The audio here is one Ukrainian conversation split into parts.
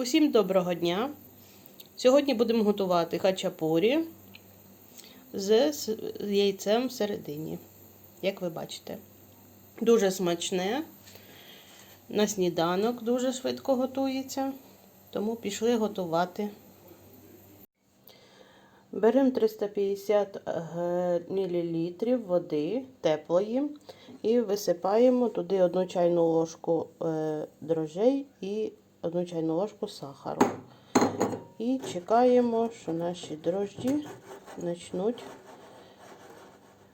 Усім доброго дня! Сьогодні будемо готувати хачапурі з яйцем всередині, як ви бачите. Дуже смачне. На сніданок дуже швидко готується, тому пішли готувати. Беремо 350 мл води теплої і висипаємо туди одну чайну ложку е, дрожжей і одну чайну ложку сахару. І чекаємо, що наші дрожжі почнуть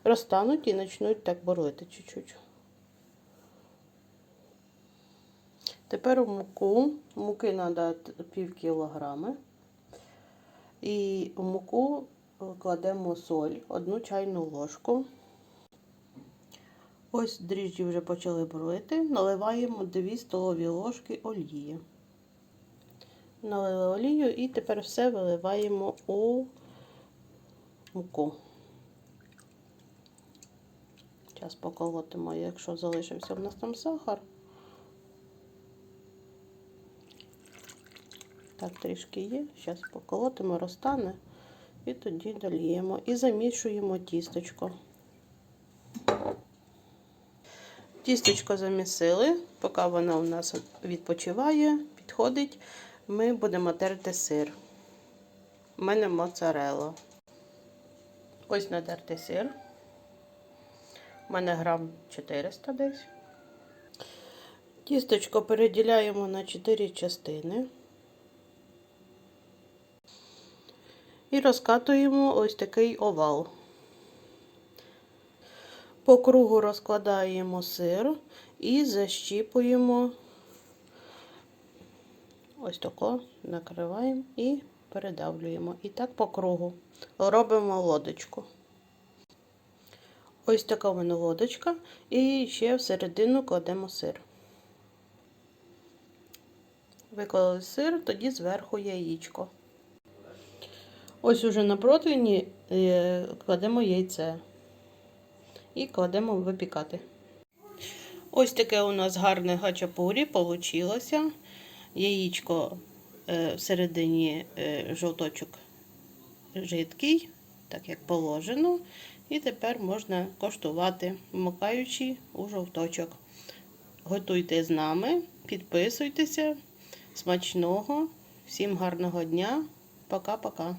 розтануть і почнуть так бурлити чуть-чуть. Тепер у муку. Муки треба пів кілограми. І в муку кладемо соль, одну чайну ложку. Ось дріжджі вже почали бурлити. Наливаємо 2 столові ложки олії. Налили олію і тепер все виливаємо у муку. Зараз поколотимо, якщо залишився в нас там сахар. Так, трішки є. Зараз поколотимо, розтане. І тоді дольємо. І замішуємо тісточко. Тісточко замісили, поки воно у нас відпочиває, підходить, ми будемо терти сир. У мене моцарелла. Ось натертий сир. У мене грам 400 десь. Тісточко переділяємо на 4 частини. І розкатуємо ось такий овал. По кругу розкладаємо сир і защіпуємо ось тако, накриваємо і передавлюємо. І так по кругу робимо лодочку. Ось така в мене лодочка. І ще всередину кладемо сир. Виклали сир, тоді зверху яєчко. Ось уже на противні е, кладемо яйце і кладемо випікати. Ось таке у нас гарне гачапурі получилося. Яєчко е, всередині е, жовточок жидкий, так як положено. І тепер можна коштувати, вмикаючи у жовточок. Готуйте з нами, підписуйтеся. Смачного, всім гарного дня. Пока-пока.